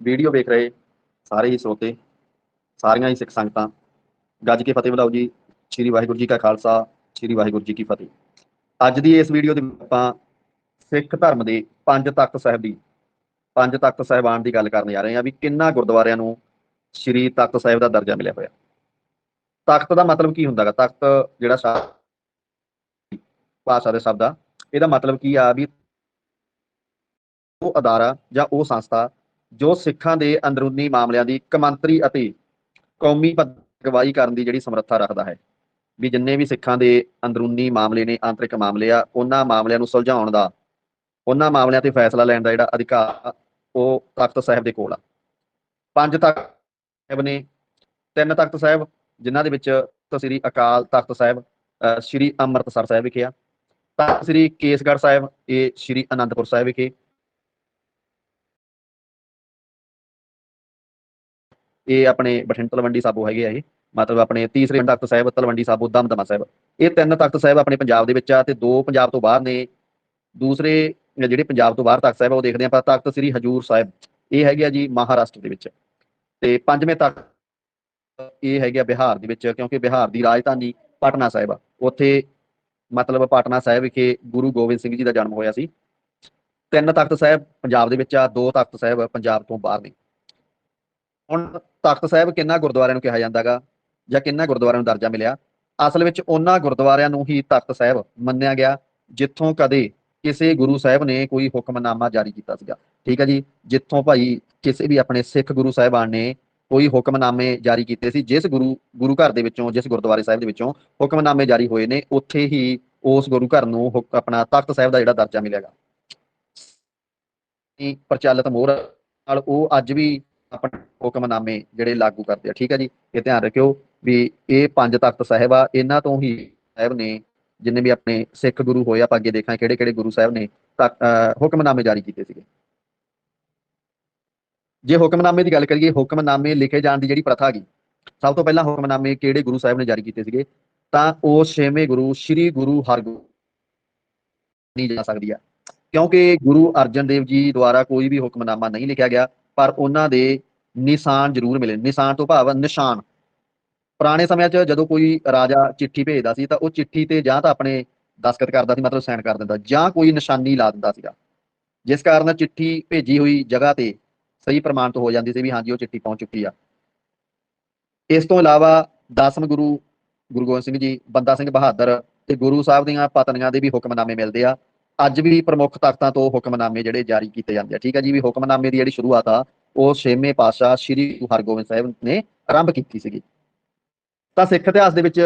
Video ਵੇਖ ਰਹੇ ਸਾਰੇ ਹੀ ਸਰੋਤੇ, ਸਾਰੀਆਂ ਹੀ ਸਿੱਖ ਸੰਗਤਾਂ। ਗੱਜ ਕੇ ਫਤਿਹ ਬੁਲਾਓ ਜੀ। ਸ੍ਰੀ ਵਾਹਿਗੁਰੂ ਜੀ ਕਾ ਖਾਲਸਾ, ਸ੍ਰੀ ਵਾਹਿਗੁਰੂ ਜੀ ਕੀ ਫਤਿਹ। ਅੱਜ ਦੀ ਇਸ ਵੀਡੀਓ ਦੇ ਆਪਾਂ ਸਿੱਖ ਧਰਮ ਦੇ ਪੰਜ ਤਖਤ ਸਾਹਿਬ ਦੀ, ਪੰਜ ਤਖਤ ਸਾਹਿਬਾਨ ਦੀ ਗੱਲ ਕਰਨ ਜਾ ਰਹੇ ਹਾਂ ਵੀ ਕਿੰਨਾ ਗੁਰਦੁਆਰਿਆਂ ਨੂੰ ਸ੍ਰੀ ਤਖਤ ਸਾਹਿਬ ਦਾ ਦਰਜਾ ਮਿਲਿਆ ਹੋਇਆ। ਤਖਤ ਦਾ ਮਤਲਬ ਕੀ ਹੁੰਦਾਗਾ? ਤਖਤ ਜਿਹੜਾ ਭਾਸ਼ਾ ਦੇ ਸ਼ਬਦ ਆ ਇਹਦਾ ਮਤਲਬ ਕੀ ਆ ਵੀ ਉਹ ਅਦਾਰਾ ਜਾਂ ਉਹ ਸੰਸਥਾ ਜੋ ਸਿੱਖਾਂ ਦੇ ਅੰਦਰੂਨੀ ਮਾਮਲਿਆਂ ਦੀ ਕਮੰਤਰੀ ਅਤੇ ਕੌਮੀ ਪੱਧਰ ਅਗਵਾਈ ਕਰਨ ਦੀ ਜਿਹੜੀ ਸਮਰੱਥਾ ਰੱਖਦਾ ਹੈ। ਵੀ ਜਿੰਨੇ ਵੀ ਸਿੱਖਾਂ ਦੇ ਅੰਦਰੂਨੀ ਮਾਮਲੇ ਨੇ, ਆਂਤਰਿਕ ਮਾਮਲੇ ਆ, ਉਹਨਾਂ ਮਾਮਲਿਆਂ ਨੂੰ ਸੁਲਝਾਉਣ ਦਾ, ਉਹਨਾਂ ਮਾਮਲਿਆਂ ਤੇ ਫੈਸਲਾ ਲੈਣ ਦਾ ਜਿਹੜਾ ਅਧਿਕਾਰ ਉਹ ਤਖਤ ਸਾਹਿਬ ਦੇ ਕੋਲ ਆ। ਪੰਜ ਤਖਤ ਸਾਹਿਬ ਨੇ, ਤਿੰਨ ਤਖਤ ਸਾਹਿਬ, ਜਿਨ੍ਹਾਂ ਦੇ ਵਿੱਚ ਸ੍ਰੀ ਅਕਾਲ ਤਖਤ ਸਾਹਿਬ ਸ੍ਰੀ ਅੰਮ੍ਰਿਤਸਰ ਸਾਹਿਬ ਵਿਖੇ ਆ। ਤਖਤ ਸ੍ਰੀ ਕੇਸਗੜ੍ਹ ਸਾਹਿਬ, ਇਹ ਸ੍ਰੀ ਅਨੰਦਪੁਰ ਸਾਹਿਬ ਵਿਖੇ। ਇਹ ਆਪਣੇ ਬਠਿੰਡ ਤਲਵੰਡੀ ਸਾਬੋ ਹੈਗੇ ਆ ਇਹ, ਮਤਲਬ ਆਪਣੇ ਤੀਸਰੇ ਤਖਤ ਸਾਹਿਬ, ਤਲਵੰਡੀ ਸਾਬੋ, ਦਮਦਮਾ ਸਾਹਿਬ। ਇਹ ਤਿੰਨ ਤਖਤ ਸਾਹਿਬ ਆਪਣੇ ਪੰਜਾਬ ਦੇ ਵਿੱਚ ਆ ਤੇ ਦੋ ਪੰਜਾਬ ਤੋਂ ਬਾਹਰ ਨੇ। ਦੂਸਰੇ ਜਿਹੜੇ ਪੰਜਾਬ ਤੋਂ ਬਾਹਰ ਤਖਤ ਸਾਹਿਬ ਆ, ਉਹ ਦੇਖਦੇ ਆਪਾਂ, ਤਖਤ ਸ੍ਰੀ ਹਜੂਰ ਸਾਹਿਬ। ਇਹ ਹੈਗੇ ਆ ਜੀ ਮਹਾਰਾਸ਼ਟਰ ਦੇ ਵਿੱਚ। ਤੇ ਪੰਜਵੇਂ ਤਖਤ ਇਹ ਹੈਗੇ ਆ ਬਿਹਾਰ ਦੇ ਵਿੱਚ, ਕਿਉਂਕਿ ਬਿਹਾਰ ਦੀ ਰਾਜਧਾਨੀ ਪਟਨਾ ਸਾਹਿਬ ਆ। ਉੱਥੇ ਮਤਲਬ ਪਟਨਾ ਸਾਹਿਬ ਵਿਖੇ ਗੁਰੂ ਗੋਬਿੰਦ ਸਿੰਘ ਜੀ ਦਾ ਜਨਮ ਹੋਇਆ ਸੀ। ਤਿੰਨ ਤਖਤ ਸਾਹਿਬ ਪੰਜਾਬ ਦੇ ਵਿੱਚ ਆ, ਦੋ ਤਖਤ ਸਾਹਿਬ ਪੰਜਾਬ ਤੋਂ ਬਾਹਰ ਨੇ। ਹੁਣ ਤਖਤ ਸਾਹਿਬ ਕਿੰਨਾ ਗੁਰਦੁਆਰਿਆਂ ਨੂੰ ਕਿਹਾ ਜਾਂਦਾਗਾ ਜਾਂ ਕਿੰਨਾ ਗੁਰਦੁਆਰਿਆਂ ਨੂੰ ਦਰਜਾ ਮਿਲਿਆ? ਅਸਲ ਵਿੱਚ ਉਹਨਾਂ ਗੁਰਦੁਆਰਿਆਂ ਨੂੰ ਹੀ ਤਖਤ ਸਾਹਿਬ ਮੰਨਿਆ ਗਿਆ, ਜਿੱਥੋਂ ਕਦੇ ਕਿਸੇ ਗੁਰੂ ਸਾਹਿਬ ਨੇ ਕੋਈ ਹੁਕਮਨਾਮਾ ਜਾਰੀ ਕੀਤਾ ਸੀਗਾ। ਠੀਕ ਹੈ ਜੀ? ਜਿੱਥੋਂ ਭਾਈ ਕਿਸੇ ਵੀ ਆਪਣੇ ਸਿੱਖ ਗੁਰੂ ਸਾਹਿਬਾਨ ਨੇ ਕੋਈ ਹੁਕਮਨਾਮੇ ਜਾਰੀ ਕੀਤੇ ਸੀ, ਜਿਸ ਗੁਰੂ ਗੁਰੂ ਘਰ ਦੇ ਵਿੱਚੋਂ, ਜਿਸ ਗੁਰਦੁਆਰੇ ਸਾਹਿਬ ਦੇ ਵਿੱਚੋਂ ਹੁਕਮਨਾਮੇ ਜਾਰੀ ਹੋਏ ਨੇ, ਉੱਥੇ ਹੀ ਉਸ ਗੁਰੂ ਘਰ ਨੂੰ ਹੁਕ- ਆਪਣਾ ਤਖਤ ਸਾਹਿਬ ਦਾ ਜਿਹੜਾ ਦਰਜਾ ਮਿਲੇਗਾ ਪ੍ਰਚਲਿਤ ਮੋਹਰ ਨਾਲ ਉਹ ਅੱਜ ਵੀ ਆਪਣੇ ਹੁਕਮਨਾਮੇ ਜਿਹੜੇ ਲਾਗੂ ਕਰਦੇ ਆ। ਠੀਕ ਹੈ ਜੀ? ਇਹ ਧਿਆਨ ਰੱਖਿਓ ਵੀ ਇਹ ਪੰਜ ਤਖਤ ਸਾਹਿਬ ਆ, ਇਹਨਾਂ ਤੋਂ ਹੀ ਸਾਹਿਬ ਨੇ ਜਿੰਨੇ ਵੀ ਆਪਣੇ ਸਿੱਖ ਗੁਰੂ ਹੋਏ, ਆਪਾਂ ਅੱਗੇ ਦੇਖਾਂ ਕਿਹੜੇ ਕਿਹੜੇ ਗੁਰੂ ਸਾਹਿਬ ਨੇ ਤਖ- ਅਹ, ਹੁਕਮਨਾਮੇ ਜਾਰੀ ਕੀਤੇ ਸੀਗੇ। ਜੇ ਹੁਕਮਨਾਮੇ ਦੀ ਗੱਲ ਕਰੀਏ, ਹੁਕਮਨਾਮੇ ਲਿਖੇ ਜਾਣ ਦੀ ਜਿਹੜੀ ਪ੍ਰਥਾ ਗਈ, ਸਭ ਤੋਂ ਪਹਿਲਾਂ ਹੁਕਮਨਾਮੇ ਕਿਹੜੇ ਗੁਰੂ ਸਾਹਿਬ ਨੇ ਜਾਰੀ ਕੀਤੇ ਸੀਗੇ? ਤਾਂ ਉਹ ਛੇਵੇਂ ਗੁਰੂ, ਸ੍ਰੀ ਗੁਰੂ ਹਰਗੋਬਿੰਦ ਨਹੀਂ ਜਾ ਸਕਦੀ ਆ। ਕਿਉਂਕਿ ਗੁਰੂ ਅਰਜਨ ਦੇਵ ਜੀ ਦੁਆਰਾ ਕੋਈ ਵੀ ਹੁਕਮਨਾਮਾ ਨਹੀਂ ਲਿਖਿਆ ਗਿਆ ਪਰ ਉਹਨਾਂ ਦੇ ਨਿਸ਼ਾਨ ਜ਼ਰੂਰ ਮਿਲੇ। ਨਿਸ਼ਾਨ ਤੋਂ ਭਾਵ ਨਿਸ਼ਾਨ। ਪੁਰਾਣੇ ਸਮਿਆਂ 'ਚ ਜਦੋਂ ਕੋਈ ਰਾਜਾ ਚਿੱਠੀ ਭੇਜਦਾ ਸੀ ਤਾਂ ਉਹ ਚਿੱਠੀ ਤੇ ਜਾਂ ਤਾਂ ਆਪਣੇ ਦਸਖਤ ਕਰਦਾ ਸੀ, ਮਤਲਬ ਸਾਈਨ ਕਰ ਦਿੰਦਾ, ਜਾਂ ਕੋਈ ਨਿਸ਼ਾਨੀ ਲਾ ਦਿੰਦਾ ਸੀਗਾ। ਜਿਸ ਕਾਰਨ ਚਿੱਠੀ ਭੇਜੀ ਹੋਈ ਜਗ੍ਹਾ ਤੇ ਸਹੀ ਪ੍ਰਮਾਣਿਤ ਹੋ ਜਾਂਦੀ ਸੀ ਵੀ ਹਾਂਜੀ, ਉਹ ਚਿੱਠੀ ਪਹੁੰਚ ਚੁੱਕੀ ਆ। ਇਸ ਤੋਂ ਇਲਾਵਾ ਦਸਮ ਗੁਰੂ ਗੁਰੂ ਗੋਬਿੰਦ ਸਿੰਘ ਜੀ, ਬੰਦਾ ਸਿੰਘ ਬਹਾਦਰ ਤੇ ਗੁਰੂ ਸਾਹਿਬ ਦੀਆਂ ਪਤਨੀਆਂ ਦੇ ਵੀ ਹੁਕਮਨਾਮੇ ਮਿਲਦੇ ਆ। ਅੱਜ ਵੀ ਪ੍ਰਮੁੱਖ ਤਾਕਤਾਂ ਤੋਂ ਹੁਕਮਨਾਮੇ ਜਿਹੜੇ ਜਾਰੀ ਕੀਤੇ ਜਾਂਦੇ ਆ। ਠੀਕ ਆ ਜੀ, ਵੀ ਹੁਕਮਨਾਮੇ ਦੀ ਜਿਹੜੀ ਸ਼ੁਰੂਆਤ ਆ, ਉਹ ਛੇਵੇਂ ਪਾਤਸ਼ਾਹ ਸ੍ਰੀ ਗੁਰੂ ਹਰਗੋਬਿੰਦ ਸਾਹਿਬ ਨੇ ਆਰੰਭ ਕੀਤੀ ਸੀਗੀ। ਤਾਂ ਸਿੱਖ ਇਤਿਹਾਸ ਦੇ ਵਿੱਚ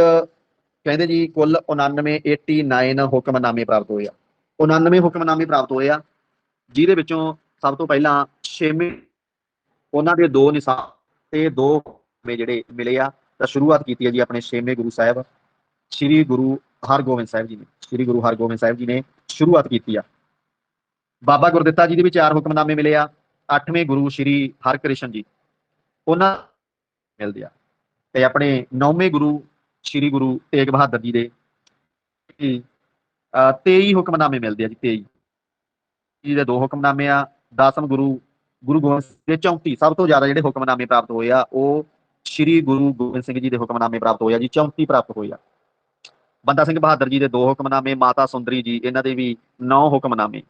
ਕਹਿੰਦੇ ਜੀ, ਕੁੱਲ 99 89 ਹੁਕਮਨਾਮੇ ਪ੍ਰਾਪਤ ਹੋਏ ਆ। 99 ਹੁਕਮਨਾਮੇ ਪ੍ਰਾਪਤ ਹੋਏ ਆ, ਜਿਹਦੇ ਵਿੱਚੋਂ ਸਭ ਤੋਂ ਪਹਿਲਾਂ ਛੇਵੇਂ, ਉਹਨਾਂ ਦੇ ਦੋ ਨਿਸ਼ਾਨ ਤੇ ਦੋ ਹੁਕਮੇ ਜਿਹੜੇ ਮਿਲੇ ਆ, ਤਾਂ ਸ਼ੁਰੂਆਤ ਕੀਤੀ ਹੈ ਜੀ ਆਪਣੇ ਛੇਵੇਂ ਗੁਰੂ ਸਾਹਿਬ, ਸ੍ਰੀ ਗੁਰੂ ਹਰਗੋਬਿੰਦ ਸਾਹਿਬ ਜੀ ਨੇ। ਸ੍ਰੀ ਗੁਰੂ ਹਰਗੋਬਿੰਦ ਸਾਹਿਬ ਜੀ ਨੇ ਸ਼ੁਰੂਆਤ ਕੀਤੀ ਆ। ਬਾਬਾ ਗੁਰਦਿੱਤਾ ਜੀ ਦੇ ਵੀ ਚਾਰ ਹੁਕਮਨਾਮੇ ਮਿਲੇ ਆ। ਅੱਠਵੇਂ ਗੁਰੂ ਸ੍ਰੀ ਹਰਕ੍ਰਿਸ਼ਨ ਜੀ। ਉਹਨਾਂ ਮਿਲਦੇ ਆ। ਤੇ ਆਪਣੇ ਨੌਵੇਂ ਗੁਰੂ ਸ੍ਰੀ ਗੁਰੂ ਤੇਗ ਬਹਾਦਰ ਜੀ ਦੇ 23 ਹੁਕਮਨਾਮੇ ਮਿਲਦੇ ਆ ਜੀ 23 ਜੀ ਦੇ ਦੋ ਹੁਕਮਨਾਮੇ ਆ। ਦਸਮ ਗੁਰੂ ਗੁਰੂ ਗੋਬਿੰਦ ਸਿੰਘ ਦੇ 34 ਸਭ ਤੋਂ ਜ਼ਿਆਦਾ ਜਿਹੜੇ ਹੁਕਮਨਾਮੇ ਪ੍ਰਾਪਤ ਹੋਏ ਆ, ਉਹ ਸ੍ਰੀ ਗੁਰੂ ਗੋਬਿੰਦ ਸਿੰਘ ਜੀ ਦੇ ਹੁਕਮਨਾਮੇ ਪ੍ਰਾਪਤ ਹੋਏ ਆ ਜੀ 34 ਪ੍ਰਾਪਤ ਹੋਏ ਆ। ਬੰਦਾ ਸਿੰਘ ਬਹਾਦਰ ਜੀ ਦੇ ਦੋ ਹੁਕਮਨਾਮੇ, ਮਾਤਾ ਸੁੰਦਰੀ ਜੀ, ਇਹਨਾਂ ਦੇ ਵੀ ਨੌ ਹੁਕਮਨਾਮੇ।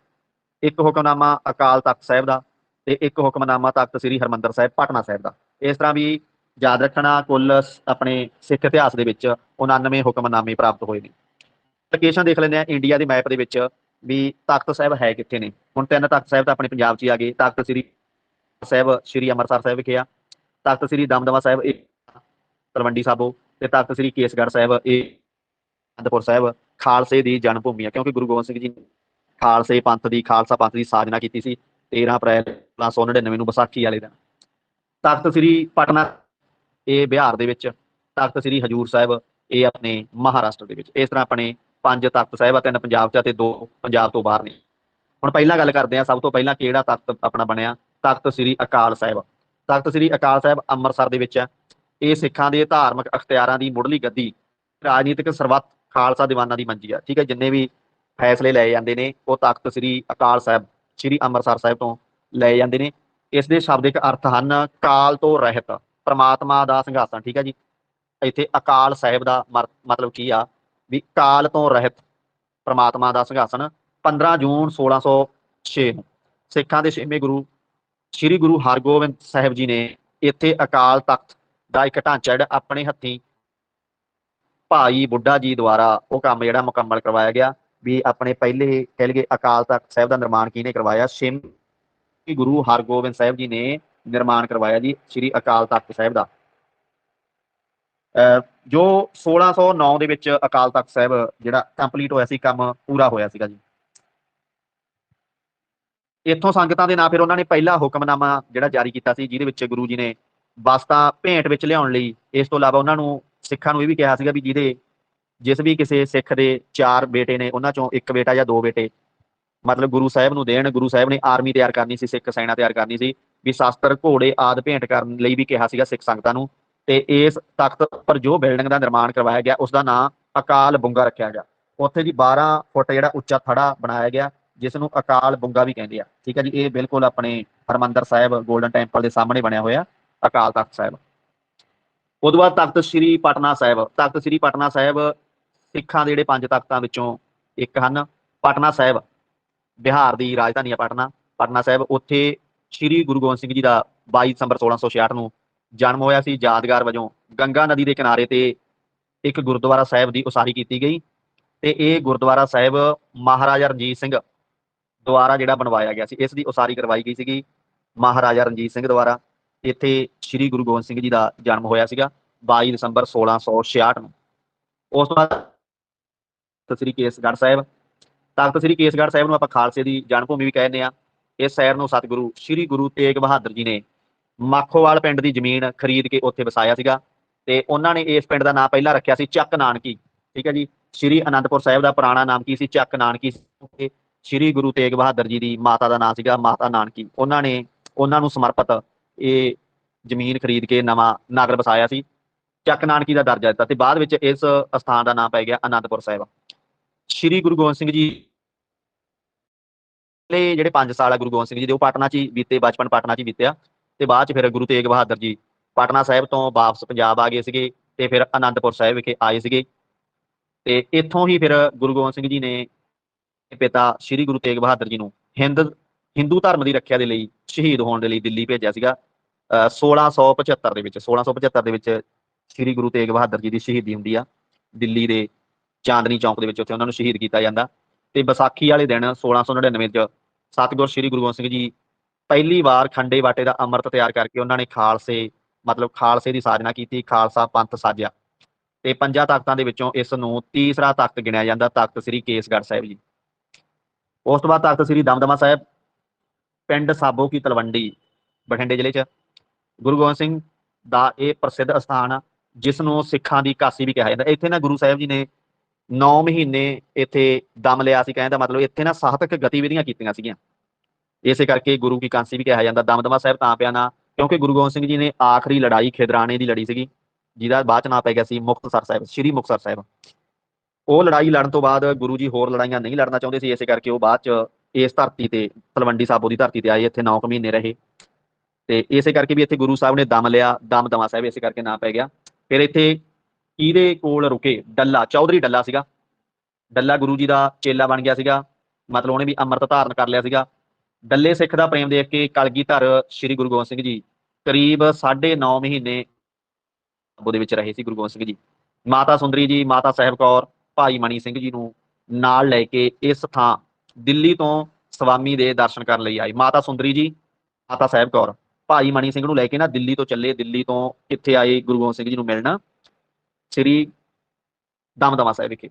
ਇੱਕ ਹੁਕਮਨਾਮਾ ਅਕਾਲ ਤਖਤ ਸਾਹਿਬ ਦਾ ਤੇ ਇੱਕ ਹੁਕਮਨਾਮਾ ਤਖਤ ਸ੍ਰੀ ਹਰਮੰਦਰ ਸਾਹਿਬ, ਪਟਨਾ ਸਾਹਿਬ ਦਾ। ਇਸ ਤਰ੍ਹਾਂ ਵੀ ਯਾਦ ਰੱਖਣਾ, ਕੁੱਲ ਸ- ਆਪਣੇ ਸਿੱਖ ਇਤਿਹਾਸ ਦੇ ਵਿੱਚ 99 ਹੁਕਮਨਾਮੇ ਪ੍ਰਾਪਤ ਹੋਏ ਨੇ। ਲੋਕੇਸ਼ਨ ਦੇਖ ਲੈਂਦੇ ਆ ਇੰਡੀਆ ਦੇ ਮੈਪ ਦੇ ਵਿੱਚ ਵੀ ਤਖਤ ਸਾਹਿਬ ਹੈ ਕਿੱਥੇ ਨੇ। ਹੁਣ ਤਿੰਨ ਤਖਤ ਸਾਹਿਬ ਤਾਂ ਆਪਣੇ ਪੰਜਾਬ 'ਚ ਹੀ ਆ ਗਏ। ਤਖਤ ਸ੍ਰੀ ਸਾਹਿਬ, ਸ੍ਰੀ ਅੰਮ੍ਰਿਤਸਰ ਸਾਹਿਬ ਵਿਖੇ ਆ। ਤਖਤ ਸ੍ਰੀ ਦਮਦਮਾ ਸਾਹਿਬ ਇਹ ਤਲਵੰਡੀ ਸਾਬੋ ਤੇ ਤਖਤ ਸ੍ਰੀ ਕੇਸਗੜ੍ਹ ਸਾਹਿਬ, ਇਹ ਅਨੰਦਪੁਰ ਸਾਹਿਬ ਖਾਲਸੇ ਦੀ ਜਨਮ ਭੂਮੀ ਹੈ ਕਿਉਂਕਿ ਗੁਰੂ ਗੋਬਿੰਦ ਸਿੰਘ ਜੀ ਨੇ ਖਾਲਸੇ ਪੰਥ ਦੀ, ਖਾਲਸਾ ਪੰਥ ਦੀ ਸਾਜਨਾ ਕੀਤੀ ਸੀ 13 ਅਪ੍ਰੈਲ 1999 ਨੂੰ ਵਿਸਾਖੀ ਵਾਲੇ ਦਿਨ। ਤਖਤ ਸ੍ਰੀ ਪਟਨਾ, ਇਹ ਬਿਹਾਰ ਦੇ ਵਿੱਚ, ਤਖਤ ਸ੍ਰੀ ਹਜੂਰ ਸਾਹਿਬ, ਇਹ ਆਪਣੇ ਮਹਾਰਾਸ਼ਟਰ ਦੇ ਵਿੱਚ। ਇਸ ਤਰ੍ਹਾਂ ਆਪਣੇ ਪੰਜ ਤਖਤ ਸਾਹਿਬ ਆ, ਤਿੰਨ ਪੰਜਾਬ 'ਚ ਆ ਤੇ ਦੋ ਪੰਜਾਬ ਤੋਂ ਬਾਹਰ ਨੇ। ਹੁਣ ਪਹਿਲਾਂ ਗੱਲ ਕਰਦੇ ਆ ਸਭ ਤੋਂ ਪਹਿਲਾਂ ਕਿਹੜਾ ਤਖਤ ਆਪਣਾ ਬਣਿਆ? ਤਖਤ ਸ੍ਰੀ ਅਕਾਲ ਸਾਹਿਬ। ਤਖਤ ਸ੍ਰੀ ਅਕਾਲ ਸਾਹਿਬ ਅੰਮ੍ਰਿਤਸਰ ਦੇ ਵਿੱਚ ਹੈ ਇਹ ਸਿੱਖਾਂ ਦੇ ਧਾਰਮਿਕ ਅਖਤਿਆਰਾਂ ਦੀ ਮੁੱਢਲੀ ਗੱਦੀ, ਰਾਜਨੀਤਿਕ ਸਰਬੱਤ ਖਾਲਸਾ ਦੀਵਾਨਾਂ ਦੀ ਮੰਜੀ ਆ, ਠੀਕ ਹੈ, ਜਿੰਨੇ ਵੀ ਫੈਸਲੇ ਲਏ ਜਾਂਦੇ ਨੇ, ਉਹ ਤਖਤ ਸ੍ਰੀ ਅਕਾਲ ਸਾਹਿਬ, ਸ੍ਰੀ ਅੰਮ੍ਰਿਤਸਰ ਸਾਹਿਬ ਤੋਂ ਲਏ ਜਾਂਦੇ ਨੇ। ਇਸ ਦੇ ਸ਼ਬਦਿਕ ਅਰਥ ਹਨ ਕਾਲ ਤੋਂ ਰਹਿਤ, ਪ੍ਰਮਾਤਮਾ ਦਾ ਸਿੰਘਾਸਨ ਠੀਕ ਹੈ ਜੀ। ਇੱਥੇ ਅਕਾਲ ਸਾਹਿਬ ਦਾ ਮਰ- ਮਤਲਬ ਕੀ ਆ, ਵੀ ਕਾਲ ਤੋਂ ਰਹਿਤ, ਪ੍ਰਮਾਤਮਾ ਦਾ ਸਿੰਘਾਸਨ 15 ਜੂਨ 1606 ਨੂੰ। ਸਿੱਖਾਂ ਦੇ ਛੇਵੇਂ ਗੁਰੂ, ਸ੍ਰੀ ਗੁਰੂ ਹਰਗੋਬਿੰਦ ਸਾਹਿਬ ਜੀ ਨੇ ਇੱਥੇ ਅਕਾਲ ਤਖਤ ਦਾ ਇੱਕ ਢਾਂਚਾ ਜਿਹੜਾ ਆਪਣੇ ਹੱਥੀਂ ਭਾਈ ਬੁੱਢਾ ਜੀ ਦੁਆਰਾ ਉਹ ਕੰਮ ਜਿਹੜਾ ਮੁਕੰਮਲ ਕਰਵਾਇਆ ਗਿਆ ਵੀ ਆਪਣੇ ਪਹਿਲੇ ਕਹਿ ਲਈਏ ਅਕਾਲ ਤਖਤ ਸਾਹਿਬ ਦਾ ਨਿਰਮਾਣ ਕਿਹਨੇ ਕਰਵਾਇਆ? ਸ਼ਿਮ ਗੁਰੂ ਹਰਗੋਬਿੰਦ ਸਾਹਿਬ ਜੀ ਨੇ ਨਿਰਮਾਣ ਕਰਵਾਇਆ ਜੀ ਸ੍ਰੀ ਅਕਾਲ ਤਖਤ ਸਾਹਿਬ ਦਾ। ਅਹ ਜੋ 1609 ਦੇ ਵਿੱਚ ਅਕਾਲ ਤਖਤ ਸਾਹਿਬ ਜਿਹੜਾ ਕੰਪਲੀਟ ਹੋਇਆ ਸੀ, ਕੰਮ ਪੂਰਾ ਹੋਇਆ ਸੀਗਾ ਜੀ। ਇੱਥੋਂ ਸੰਗਤਾਂ ਦੇ ਨਾਂ ਫਿਰ ਉਹਨਾਂ ਨੇ ਪਹਿਲਾ ਹੁਕਮਨਾਮਾ ਜਿਹੜਾ ਜਾਰੀ ਕੀਤਾ ਸੀ, ਜਿਹਦੇ ਵਿੱਚ ਗੁਰੂ ਜੀ ਨੇ ਵਸਤਾਂ ਭੇਂਟ ਵਿੱਚ ਲਿਆਉਣ ਲਈ ਇਸ ਤੋਂ ਇਲਾਵਾ ਉਹਨਾਂ ਨੂੰ ਸਿੱਖਾਂ ਨੂੰ ਇਹ ਵੀ ਕਿਹਾ ਸੀਗਾ ਵੀ ਜਿਹਦੇ ਜਿਸ ਵੀ ਕਿਸੇ ਸਿੱਖ ਦੇ ਚਾਰ ਬੇਟੇ ਨੇ, ਉਹਨਾਂ ਚੋਂ ਇੱਕ ਬੇਟਾ ਜਾਂ ਦੋ ਬੇਟੇ, ਮਤਲਬ ਗੁਰੂ ਸਾਹਿਬ ਨੂੰ ਦੇਣ, ਗੁਰੂ ਸਾਹਿਬ ਨੇ ਆਰਮੀ ਤਿਆਰ ਕਰਨੀ ਸੀ, ਸਿੱਖ ਸੈਨਾ ਤਿਆਰ ਕਰਨੀ ਸੀ, ਵੀ ਸ਼ਾਸਤਰ ਘੋੜੇ ਆਦ ਭੇਂਟ ਕਰਨ ਲਈ ਵੀ ਕਿਹਾ ਸੀਗਾ ਸਿੱਖ ਸੰਗਤਾਂ ਨੂੰ, ਤੇ ਇਸ ਤਖਤ ਉੱਪਰ ਜੋ ਬਿਲਡਿੰਗ ਦਾ ਨਿਰਮਾਣ ਕਰਵਾਇਆ ਗਿਆ ਉਸ ਦਾ ਨਾਂ ਅਕਾਲ ਬੁੰਗਾ ਰੱਖਿਆ ਗਿਆ। ਉੱਥੇ ਜੀ 12 ਫੁੱਟ ਜਿਹੜਾ ਉੱਚਾ ਥੜਾ ਬਣਾਇਆ ਗਿਆ, ਜਿਸ ਨੂੰ ਅਕਾਲ ਬੁੰਗਾ ਵੀ ਕਹਿੰਦੇ ਆ। ਠੀਕ ਹੈ ਜੀ, ਇਹ ਬਿਲਕੁਲ ਆਪਣੇ ਹਰਮੰਦਰ ਸਾਹਿਬ 골ਡਨ ਟੈਂਪਲ ਦੇ ਸਾਹਮਣੇ ਬਣਿਆ ਹੋਇਆ, ਅਕਾਲ ਤਖਤ ਸਾਹਿਬ। ਉਦੋਂ ਬਾਅਦ ਤਖਤ ਸ੍ਰੀ ਪਟਨਾ ਸਾਹਿਬ, ਤਖਤ ਸ੍ਰੀ ਪਟਨਾ ਸਾਹਿਬ, ਸਿੱਖਾਂ ਦੇ ਜਿਹੜੇ ਪੰਜ ਤਖਤਾਂ ਵਿੱਚੋਂ ਇੱਕ ਹਨ। ਪਟਨਾ ਸਾਹਿਬ, ਬਿਹਾਰ ਦੀ ਰਾਜਧਾਨੀ ਹੈ ਪਟਨਾ। ਪਟਨਾ ਸਾਹਿਬ, ਉੱਥੇ ਸ੍ਰੀ ਗੁਰੂ ਗੋਬਿੰਦ ਸਿੰਘ ਜੀ ਦਾ 22 ਦਸੰਬਰ 1666 ਨੂੰ ਜਨਮ ਹੋਇਆ ਸੀ। ਯਾਦਗਾਰ ਵਜੋਂ ਗੰਗਾ ਨਦੀ ਦੇ ਕਿਨਾਰੇ ਤੇ ਇੱਕ ਗੁਰਦੁਆਰਾ ਸਾਹਿਬ ਦੀ ਉਸਾਰੀ ਕੀਤੀ ਗਈ ਤੇ ਇਹ ਗੁਰਦੁਆਰਾ ਸਾਹਿਬ ਮਹਾਰਾਜਾ ਰਣਜੀਤ ਸਿੰਘ ਦੁਆਰਾ ਜਿਹੜਾ ਬਣਵਾਇਆ ਗਿਆ ਸੀ, ਇਸ ਦੀ ਉਸਾਰੀ ਕਰਵਾਈ ਗਈ ਸੀਗੀ। ਮਹਾਰਾਜਾ ਰਣਜੀਤ ਸਿੰਘ ਦੁਆਰਾ। ਇੱਥੇ ਸ੍ਰੀ ਗੁਰੂ ਗੋਬਿੰਦ ਸਿੰਘ ਜੀ ਦਾ ਜਨਮ ਹੋਇਆ ਸੀਗਾ 22 ਦਸੰਬਰ 1666 ਨੂੰ। ਉਸ ਤੋਂ ਬਾਅਦ ਤਖਤ ਸ੍ਰੀ ਕੇਸਗੜ੍ਹ ਸਾਹਿਬ, ਤਖਤ ਸ੍ਰੀ ਕੇਸਗੜ੍ਹ ਸਾਹਿਬ ਨੂੰ ਆਪਾਂ ਖਾਲਸੇ ਦੀ ਜਨਮ ਭੂਮੀ ਵੀ ਕਹਿੰਦੇ ਆ ਇਸ ਸ਼ਹਿਰ ਨੂੰ ਸਤਿਗੁਰੂ ਸ੍ਰੀ ਗੁਰੂ ਤੇਗ ਬਹਾਦਰ ਜੀ ਨੇ ਮਾਖੋਵਾਲ ਪਿੰਡ ਦੀ ਜ਼ਮੀਨ ਖਰੀਦ ਕੇ ਉੱਥੇ ਵਸਾਇਆ ਸੀਗਾ ਤੇ ਉਹਨਾਂ ਨੇ ਇਸ ਪਿੰਡ ਦਾ ਨਾਮ ਪਹਿਲਾਂ ਰੱਖਿਆ ਸੀ ਚੱਕ ਨਾਨਕੀ। ਠੀਕ ਹੈ ਜੀ? ਸ੍ਰੀ ਅਨੰਦਪੁਰ ਸਾਹਿਬ ਦਾ ਪੁਰਾਣਾ ਨਾਮ ਕੀ ਸੀ? ਚੱਕ ਨਾਨਕੀ ਸ੍ਰੀ ਗੁਰੂ ਤੇਗ ਬਹਾਦਰ ਜੀ ਦੀ ਮਾਤਾ ਦਾ ਨਾਮ ਸੀਗਾ ਮਾਤਾ ਨਾਨਕੀ। ਉਹਨਾਂ ਨੇ ਉਹਨਾਂ ਨੂੰ ਸਮਰਪਿਤ ਇਹ ਜ਼ਮੀਨ ਖਰੀਦ ਕੇ ਨਵਾਂ ਨਗਰ ਵਸਾਇਆ ਸੀ। ਚੱਕ ਨਾਨਕੀ ਦਾ ਦਰਜਾ ਦਿੱਤਾ ਤੇ ਬਾਅਦ ਵਿੱਚ ਇਸ ਸਥਾਨ ਦਾ ਨਾਮ ਪੈ ਗਿਆ ਅਨੰਦਪੁਰ ਸਾਹਿਬ। ਸ੍ਰੀ ਗੁਰੂ ਗੋਬਿੰਦ ਸਿੰਘ ਜੀ ਪਹਿਲੇ ਜਿਹੜੇ 5 ਸਾਲ ਆ ਗੁਰੂ ਗੋਬਿੰਦ ਸਿੰਘ ਜੀ ਦੇ, ਉਹ ਪਟਨਾ 'ਚ ਹੀ ਬੀਤੇ, ਬਚਪਨ ਪਟਨਾ 'ਚ ਹੀ ਬੀਤਿਆ। ਤੇ ਬਾਅਦ 'ਚ ਫਿਰ ਗੁਰੂ ਤੇਗ ਬਹਾਦਰ ਜੀ ਪਟਨਾ ਸਾਹਿਬ ਤੋਂ ਵਾਪਸ ਪੰਜਾਬ ਆ ਗਏ ਸੀਗੇ ਤੇ ਫਿਰ ਅਨੰਦਪੁਰ ਸਾਹਿਬ ਵਿਖੇ ਆਏ ਸੀਗੇ। ਤੇ ਇੱਥੋਂ ਹੀ ਫਿਰ ਗੁਰੂ ਗੋਬਿੰਦ ਸਿੰਘ ਜੀ ਨੇ ਪਿਤਾ ਸ੍ਰੀ ਗੁਰੂ ਤੇਗ ਬਹਾਦਰ ਜੀ ਨੂੰ ਹਿੰਦ ਹਿੰਦੂ ਧਰਮ ਦੀ ਰੱਖਿਆ ਦੇ ਲਈ ਸ਼ਹੀਦ ਹੋਣ ਦੇ ਲਈ ਦਿੱਲੀ ਭੇਜਿਆ ਸੀਗਾ। ਅਹ 1675 ਦੇ ਵਿੱਚ 1675 ਦੇ ਵਿੱਚ ਸ੍ਰੀ ਗੁਰੂ ਤੇਗ ਬਹਾਦਰ ਜੀ ਦੀ ਸ਼ਹੀਦੀ ਹੁੰਦੀ ਆ। ਦਿੱਲੀ ਦੇ ਚਾਂਦਨੀ ਚੌਂਕ ਦੇ ਵਿੱਚ ਉੱਥੇ ਉਹਨਾਂ ਨੂੰ ਸ਼ਹੀਦ ਕੀਤਾ ਜਾਂਦਾ। ਤੇ ਵਿਸਾਖੀ ਵਾਲੇ ਦਿਨ 1699 ਚ ਸਤਿਗੁਰ ਸ੍ਰੀ ਗੁਰੂ ਗੋਬਿੰਦ ਸਿੰਘ ਜੀ ਪਹਿਲੀ ਵਾਰ ਖੰਡੇ ਬਾਟੇ ਦਾ ਅੰਮ੍ਰਿਤ ਤਿਆਰ ਕਰਕੇ ਉਹਨਾਂ ਨੇ ਖਾਲਸੇ, ਮਤਲਬ ਖਾਲਸੇ ਦੀ ਸਾਜਨਾ ਕੀਤੀ, ਖਾਲਸਾ ਪੰਥ ਸਾਜਿਆ। ਤੇ ਪੰਜਾਂ ਤਖਤਾਂ ਦੇ ਵਿੱਚੋਂ ਇਸ ਨੂੰ ਤੀਸਰਾ ਤਖਤ ਗਿਣਿਆ ਜਾਂਦਾ ਤਖਤ ਸ੍ਰੀ ਕੇਸਗੜ੍ਹ ਸਾਹਿਬ ਜੀ। ਉਸ ਤੋਂ ਬਾਅਦ ਤਖਤ ਸ੍ਰੀ ਦਮਦਮਾ ਸਾਹਿਬ ਪਿੰਡ ਸਾਬੋ ਕੀ ਤਲਵੰਡੀ, ਬਠਿੰਡੇ ਜ਼ਿਲ੍ਹੇ 'ਚ। ਗੁਰੂ ਗੋਬਿੰਦ ਸਿੰਘ ਦਾ ਇਹ ਪ੍ਰਸਿੱਧ ਸਥਾਨ ਜਿਸ ਨੂੰ ਸਿੱਖਾਂ ਦੀ ਕਾਸੀ ਵੀ ਕਿਹਾ ਜਾਂਦਾ। ਇੱਥੇ ਨਾ ਗੁਰੂ ਸਾਹਿਬ ਜੀ ਨੇ 9 ਮਹੀਨੇ ਇੱਥੇ ਦਮ ਲਿਆ ਸੀ ਕਹਿੰਦਾ ਮਤਲਬ ਇੱਥੇ ਨਾ ਸਾਹਿਤਕ ਗਤੀਵਿਧੀਆਂ ਕੀਤੀਆਂ ਸੀਗੀਆਂ। ਇਸੇ ਕਰਕੇ ਗੁਰੂ ਕੀ ਕਾਂਸੀ ਵੀ ਕਿਹਾ ਜਾਂਦਾ, ਦਮਦਮਾ ਸਾਹਿਬ ਤਾਂ ਪਿਆ ਨਾ, ਕਿਉਂਕਿ ਗੁਰੂ ਗੋਬਿੰਦ ਸਿੰਘ ਜੀ ਨੇ ਆਖਰੀ ਲੜਾਈ ਖਿਦਰਾਣੇ ਦੀ ਲੜੀ ਸੀਗੀ, ਜਿਹਦਾ ਬਾਅਦ ਚ ਨਾਂ ਪੈ ਗਿਆ ਸੀ ਮੁਕਤਸਰ ਸਾਹਿਬ, ਸ੍ਰੀ ਮੁਕਤਸਰ ਸਾਹਿਬ। ਉਹ ਲੜਾਈ ਲੜਨ ਤੋਂ ਬਾਅਦ ਗੁਰੂ ਜੀ ਹੋਰ ਲੜਾਈਆਂ ਨਹੀਂ ਲੜਨਾ ਚਾਹੁੰਦੇ ਸੀ, ਇਸੇ ਕਰਕੇ ਉਹ ਬਾਅਦ ਚ ਇਸ ਧਰਤੀ ਤੇ, ਤਲਵੰਡੀ ਸਾਬੋ ਦੀ ਧਰਤੀ ਤੇ ਆਏ, ਇੱਥੇ 9 ਮਹੀਨੇ ਰਹੇ। ਤੇ ਇਸੇ ਕਰਕੇ ਵੀ ਇੱਥੇ ਗੁਰੂ ਸਾਹਿਬ ਨੇ ਦਮ ਲਿਆ, ਦਮ ਦਮਾ ਸਾਹਿਬ ਇਸੇ ਕਰਕੇ ਨਾਂ ਪੈ ਗਿਆ। ਫਿਰ ਇੱਥੇ ਕਿਹਦੇ ਕੋਲ ਰੁਕੇ? ਡੱਲਾ, ਚੌਧਰੀ ਡੱਲਾ ਸੀਗਾ। ਡੱਲਾ ਗੁਰੂ ਜੀ ਦਾ ਚੇਲਾ ਬਣ ਗਿਆ ਸੀਗਾ। ਮਤਲਬ ਉਹਨੇ ਵੀ ਅੰਮ੍ਰਿਤ ਧਾਰਨ ਕਰ ਲਿਆ ਸੀਗਾ। ਡੱਲੇ ਸਿੱਖ ਦਾ ਪ੍ਰੇਮ ਦੇਖ ਕੇ ਕਲਗੀਧਰ ਸ੍ਰੀ ਗੁਰੂ ਗੋਬਿੰਦ ਸਿੰਘ ਜੀ ਕਰੀਬ 9.5 ਮਹੀਨੇ ਉਹਦੇ ਵਿੱਚ ਰਹੇ ਸੀ ਗੁਰੂ ਗੋਬਿੰਦ ਸਿੰਘ ਜੀ। ਮਾਤਾ ਸੁੰਦਰੀ ਜੀ, ਮਾਤਾ ਸਾਹਿਬ ਕੌਰ, ਭਾਈ ਮਣੀ ਸਿੰਘ ਜੀ ਨੂੰ ਨਾਲ ਲੈ ਕੇ ਇਸ ਥਾਂ ਦਿੱਲੀ ਤੋਂ ਸਵਾਮੀ ਦੇ ਦਰਸ਼ਨ ਕਰਨ ਲਈ ਆਏ ਮਾਤਾ ਸੁੰਦਰੀ ਜੀ, ਮਾਤਾ ਸਾਹਿਬ ਕੌਰ, ਭਾਈ ਮਣੀ ਸਿੰਘ ਨੂੰ ਲੈ ਕੇ ਨਾ ਦਿੱਲੀ ਤੋਂ ਚੱਲੇ, ਦਿੱਲੀ ਤੋਂ ਕਿੱਥੇ ਆਏ ਗੁਰੂ ਗੋਬਿੰਦ ਸਿੰਘ ਜੀ ਨੂੰ ਮਿਲਣ ਸ੍ਰੀ ਦਮਦਮਾ ਸਾਹਿਬ ਵਿਖੇ।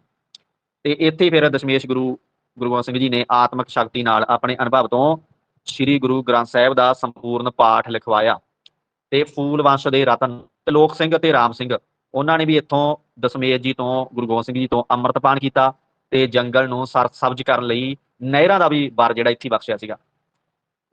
ਤੇ ਇੱਥੇ ਫਿਰ ਦਸ਼ਮੇਸ਼ ਗੁਰੂ ਗੁਰੂ ਗੋਬਿੰਦ ਸਿੰਘ ਜੀ ਨੇ ਆਤਮਿਕ ਸ਼ਕਤੀ ਨਾਲ ਆਪਣੇ ਅਨੁਭਵ ਤੋਂ ਸ੍ਰੀ ਗੁਰੂ ਗ੍ਰੰਥ ਸਾਹਿਬ ਦਾ ਸੰਪੂਰਨ ਪਾਠ ਲਿਖਵਾਇਆ। ਤੇ ਫੂਲ ਵੰਸ਼ ਦੇ ਰਤਨ ਤਲੋਕ ਸਿੰਘ ਅਤੇ ਰਾਮ ਸਿੰਘ, ਉਹਨਾਂ ਨੇ ਵੀ ਇੱਥੋਂ ਦਸ਼ਮੇਸ਼ ਜੀ ਤੋਂ, ਗੁਰੂ ਗੋਬਿੰਦ ਸਿੰਘ ਜੀ ਤੋਂ ਅੰਮ੍ਰਿਤਪਾਨ ਕੀਤਾ। ਤੇ ਜੰਗਲ ਨੂੰ ਸਰ ਸਬਜ਼ ਕਰਨ ਲਈ ਨਹਿਰਾਂ ਦਾ ਵੀ ਵਰ ਜਿਹੜਾ ਇੱਥੇ ਬਖਸ਼ਿਆ ਸੀਗਾ।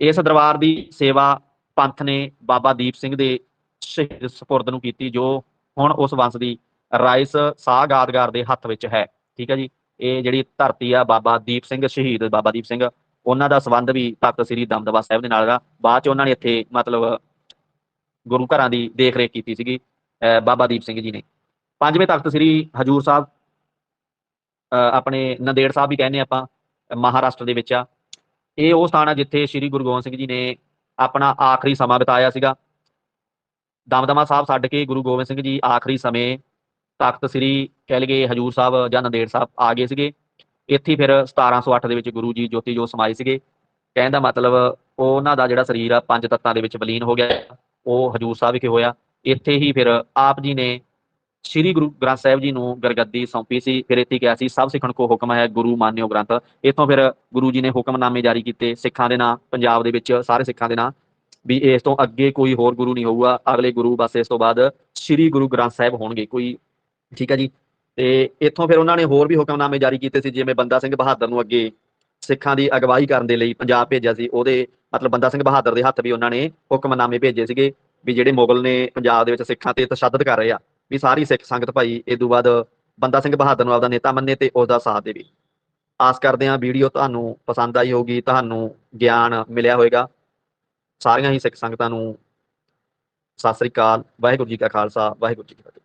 ਇਸ ਦਰਬਾਰ ਦੀ ਸੇਵਾ ਪੰਥ ਨੇ ਬਾਬਾ ਦੀਪ ਸਿੰਘ ਦੇ ਸ਼ਹੀਦ ਸਪੁਰਦ ਨੂੰ ਕੀਤੀ, ਜੋ ਹੁਣ ਉਸ ਵੰਸ਼ ਦੀ ਰਾਈਸ ਸਾਹ ਗਾਦਗਾਰ ਦੇ ਹੱਥ ਵਿੱਚ ਹੈ। ਠੀਕ ਹੈ ਜੀ? ਇਹ ਜਿਹੜੀ ਧਰਤੀ ਆ ਬਾਬਾ ਦੀਪ ਸਿੰਘ ਸ਼ਹੀਦ ਬਾਬਾ ਦੀਪ ਸਿੰਘ, ਉਹਨਾਂ ਦਾ ਸੰਬੰਧ ਵੀ ਤਖਤ ਸ੍ਰੀ ਦਮਦਮਾ ਸਾਹਿਬ ਦੇ ਨਾਲ ਦਾ ਬਾਅਦ ਚ ਉਹਨਾਂ ਨੇ ਇੱਥੇ ਮਤਲਬ ਗੁਰੂ ਘਰਾਂ ਦੀ ਦੇਖ ਰੇਖ ਕੀਤੀ ਸੀਗੀ ਬਾਬਾ ਦੀਪ ਸਿੰਘ ਜੀ ਨੇ। ਪੰਜਵੇਂ ਤਖਤ ਸ੍ਰੀ ਹਜੂਰ ਸਾਹਿਬ ਆਪਣੇ ਨੰਦੇੜ ਸਾਹਿਬ ਵੀ ਕਹਿੰਦੇ ਆਪਾਂ, ਮਹਾਰਾਸ਼ਟਰ ਦੇ ਵਿੱਚ ਆ। ਇਹ ਉਹ ਸਥਾਨ ਆ ਜਿੱਥੇ ਸ੍ਰੀ ਗੁਰੂ ਗੋਬਿੰਦ ਸਿੰਘ ਜੀ ਨੇ ਆਪਣਾ ਆਖਰੀ ਸਮਾਂ ਬਿਤਾਇਆ ਸੀਗਾ। ਦਮਦਮਾ ਸਾਹਿਬ ਛੱਡ ਕੇ ਗੁਰੂ ਗੋਬਿੰਦ ਸਿੰਘ ਜੀ ਆਖਰੀ ਸਮੇਂ ਤਖਤ ਸ੍ਰੀ ਕਹਿ ਲਈਏ ਹਜੂਰ ਸਾਹਿਬ ਜਾਂ ਨੰਦੇੜ ਸਾਹਿਬ ਆ ਗਏ ਸੀਗੇ। ਇੱਥੇ ਹੀ ਫਿਰ 1708 ਦੇ ਵਿੱਚ ਗੁਰੂ ਜੀ ਜੋਤੀ ਜੋਤ ਸਮਾਏ ਸੀਗੇ। ਕਹਿਣ ਦਾ ਮਤਲਬ ਉਹਨਾਂ ਦਾ ਜਿਹੜਾ ਸਰੀਰ ਆ, ਪੰਜ ਤੱਤਾਂ ਦੇ ਵਿੱਚ ਬਲੀਨ ਹੋ ਗਿਆ। ਉਹ ਹਜੂਰ ਸਾਹਿਬ ਵਿਖੇ ਹੋਇਆ। ਇੱਥੇ ਹੀ ਫਿਰ ਆਪ ਜੀ ਨੇ ਸ੍ਰੀ ਗੁਰੂ ਗ੍ਰੰਥ ਸਾਹਿਬ ਜੀ ਨੂੰ ਗਰਗੱਦੀ ਸੌਂਪੀ ਸੀ, ਫਿਰ ਇੱਥੇ ਕਿਹਾ ਸੀ, ਸਭ ਸਿੱਖਣ ਕੋ ਹੁਕਮ ਹੈ ਗੁਰੂ ਮਾਨਿਓ ਗ੍ਰੰਥ। ਇੱਥੋਂ ਫਿਰ ਗੁਰੂ ਜੀ ਨੇ ਹੁਕਮਨਾਮੇ ਜਾਰੀ ਕੀਤੇ ਸਿੱਖਾਂ ਦੇ ਨਾਂ, ਪੰਜਾਬ ਦੇ ਵਿੱਚ ਸਾਰੇ ਸਿੱਖਾਂ ਦੇ ਨਾਂ, ਵੀ ਇਸ ਤੋਂ ਅੱਗੇ ਕੋਈ ਹੋਰ ਗੁਰੂ ਨਹੀਂ ਹੋਊਗਾ। ਅਗਲੇ ਗੁਰੂ ਬਸ ਇਸ ਤੋਂ ਬਾਅਦ ਸ੍ਰੀ ਗੁਰੂ ਗ੍ਰੰਥ ਸਾਹਿਬ ਹੋਣਗੇ ਕੋਈ। ਠੀਕ ਹੈ ਜੀ? ਤੇ ਇੱਥੋਂ ਫਿਰ ਉਹਨਾਂ ਨੇ ਹੋਰ ਵੀ ਹੁਕਮਨਾਮੇ ਜਾਰੀ ਕੀਤੇ ਸੀ, ਜਿਵੇਂ ਬੰਦਾ ਸਿੰਘ ਬਹਾਦਰ ਨੂੰ ਅੱਗੇ ਸਿੱਖਾਂ ਦੀ ਅਗਵਾਈ ਕਰਨ ਦੇ ਲਈ ਪੰਜਾਬ ਭੇਜਿਆ ਸੀ, ਉਹਦੇ ਮਤਲਬ ਬੰਦਾ ਸਿੰਘ ਬਹਾਦਰ ਦੇ ਹੱਥ ਵੀ ਉਹਨਾਂ ਨੇ ਹੁਕਮਨਾਮੇ ਭੇਜੇ ਸੀਗੇ, ਵੀ ਜਿਹੜੇ ਮੁਗਲ ਨੇ ਪੰਜਾਬ ਦੇ ਵਿੱਚ ਸਿੱਖਾਂ ਤੇ ਤਸ਼ੱਦਦ ਕਰ ਰਹੇ ਆ। ਵੀ ਸਾਰੀ ਸਿੱਖ ਸੰਗਤ ਭਾਈ, ਇਹ ਤੋਂ ਬਾਅਦ ਬੰਦਾ ਸਿੰਘ ਬਹਾਦਰ ਨੂੰ ਆਪਦਾ ਨੇਤਾ ਮੰਨੇ ਤੇ ਉਸ ਦਾ ਸਾਥ ਦੇਵੇ। ਆਸ ਕਰਦੇ ਹਾਂ ਵੀਡੀਓ ਤੁਹਾਨੂੰ ਪਸੰਦ ਆਈ ਹੋਊਗੀ, ਤੁਹਾਨੂੰ ਗਿਆਨ ਮਿਲਿਆ ਹੋਵੇਗਾ। ਸਾਰੀਆਂ ਹੀ ਸਿੱਖ ਸੰਗਤਾਂ ਨੂੰ ਸਤਿ ਸ੍ਰੀ ਅਕਾਲ, ਵਾਹਿਗੁਰੂ ਜੀ ਕਾ ਖਾਲਸਾ, ਵਾਹਿਗੁਰੂ ਜੀ ਕੀ ਫਤਿਹ।